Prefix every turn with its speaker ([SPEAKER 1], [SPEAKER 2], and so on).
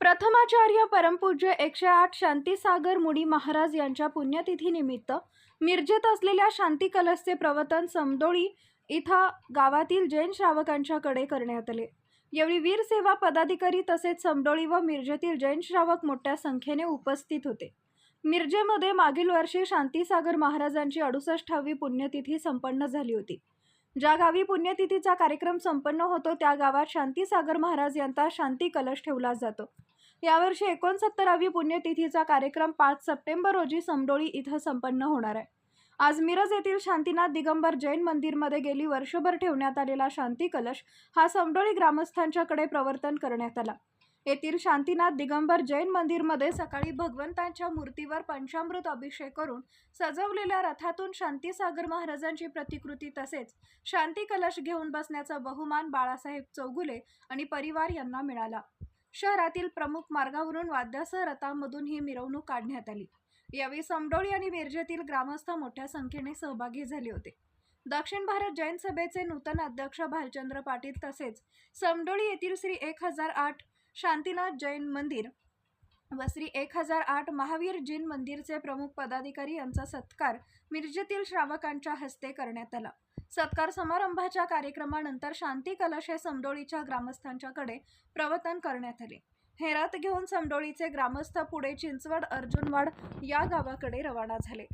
[SPEAKER 1] प्रथमाचार्य परमपूज्य एकशे आठ शांतीसागर मुडी महाराज यांच्या पुण्यतिथीनिमित्त मिरजेत असलेल्या शांती कलशचे प्रवतन समदोळी इथं गावातील जैन श्रावकांच्याकडे करण्यात आले. यावेळी वीर सेवा पदाधिकारी तसेच समडोळी व मिरजेतील जैन श्रावक मोठ्या संख्येने उपस्थित होते. मिरजेमध्ये मागील वर्षी शांतीसागर महाराजांची अडुसष्टावी पुण्यतिथी संपन्न झाली होती. ज्या गावी पुण्यतिथीचा कार्यक्रम संपन्न होतो त्या गावात शांतीसागर महाराज यांचा शांती कलश ठेवला जातो. यावर्षी एकोणसत्तरावी पुण्यतिथीचा कार्यक्रम पाच सप्टेंबर रोजी समडोळी इथं संपन्न होणार आहे. आज मिरज येथील शांतीनाथ दिगंबर जैन मंदिरमध्ये गेली वर्षभर ठेवण्यात आलेला शांती कलश हा समडोळी ग्रामस्थांच्याकडे प्रवर्तन करण्यात आला. येथील शांतीनाथ दिगंबर जैन मंदिरमध्ये सकाळी भगवंतांच्या मूर्तीवर पंचामृत अभिषेक करून सजवलेल्या रथातून शांतीसागर महाराजांची प्रतिकृती तसेच शांती कलश घेऊन बसण्याचा बहुमान बाळासाहेब चौगुले आणि परिवार यांना मिळाला. शहरातील प्रमुख मार्गावरून वाद्यासह रथांमधून ही मिरवणूक काढण्यात आली. यावेळी समडोळी आणि मिरजेतील ग्रामस्थ मोठ्या संख्येने सहभागी झाले होते. दक्षिण भारत जैन सभेचे नूतन अध्यक्ष भालचंद्र पाटील तसेच समडोळी येथील श्री एक हजार आठ शांतीनाथ जैन मंदिर व श्री एक हजार आठ महावीर जैन मंदिरचे प्रमुख पदाधिकारी यांचा सत्कार मिरजेतील श्रावकांच्या हस्ते करण्यात आला. सत्कार समारंभाच्या कार्यक्रमानंतर शांती कलश हे समडोळीच्या ग्रामस्थांच्याकडे प्रवतन करण्यात आले. हेरात घेऊन समडोळीचे ग्रामस्थ पुढे चिंचवड अर्जुनवाड या गावाकडे रवाना झाले.